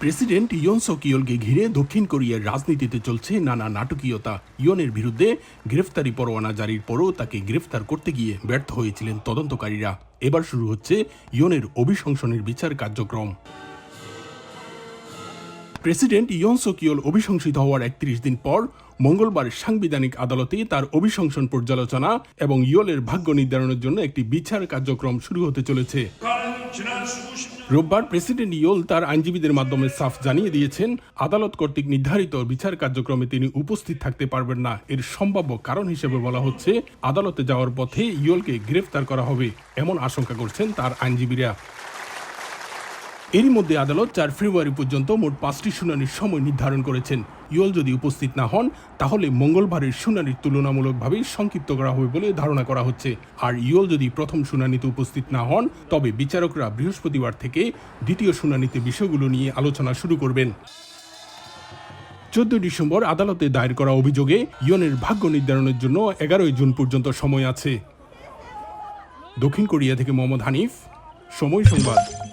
President ইয়ন সকিওলকে ঘিরে দক্ষিণ কোরিয়ার রাজনীতিতে চলছে নানা নাটকীয়তা। ইয়নের বিরুদ্ধে গ্রেফতারি পরোয়ানা জারির পরও তাকে গ্রেফতার করতে গিয়ে ব্যর্থ হয়েছিলেন তদন্তকারীরা। এবার শুরু হচ্ছে ইয়নের অভিশংসনের বিচার কার্যক্রম। প্রেসিডেন্ট ইয়ন সোকিওল অভিশংসিত হওয়ার একত্রিশ দিন পর মঙ্গলবার সাংবিধানিক আদালতে তার অভিশংসন পর্যালোচনা এবং ইয়লের ভাগ্য নির্ধারণের জন্য একটি বিচার কার্যক্রম শুরু হতে চলেছে। রোববার প্রেসিডেন্ট ইয়োল তার আইনজীবীদের মাধ্যমে সাফ জানিয়ে দিয়েছেন, আদালত কর্তৃক নির্ধারিত বিচার কার্যক্রমে তিনি উপস্থিত থাকতে পারবেন না। এর সম্ভাব্য কারণ হিসেবে বলা হচ্ছে, আদালতে যাওয়ার পথে ইয়োলকে গ্রেফতার করা হবে, এমন আশঙ্কা করছেন তার আইনজীবীরা। এরই মধ্যে আদালত চার ফেব্রুয়ারি পর্যন্ত মোট পাঁচটি শুনানির সময় নির্ধারণ করেছেন। ইয়োল যদি উপস্থিত না হন, তাহলে মঙ্গলবারের শুনানির তুলনামূলকভাবে সংক্ষিপ্ত করা হবে বলে ধারণা করা হচ্ছে। আর ইয়োল যদি প্রথম শুনানিতে উপস্থিত না হন, তবে বিচারকরা বৃহস্পতিবার থেকে দ্বিতীয় শুনানিতে বিষয়গুলো নিয়ে আলোচনা শুরু করবেন। চোদ্দ ডিসেম্বর আদালতে দায়ের করা অভিযোগে ইয়নের ভাগ্য নির্ধারণের জন্য এগারোই জুন পর্যন্ত সময় আছে। দক্ষিণ কোরিয়া থেকে মোহাম্মদ হানিফ, সময় সংবাদ।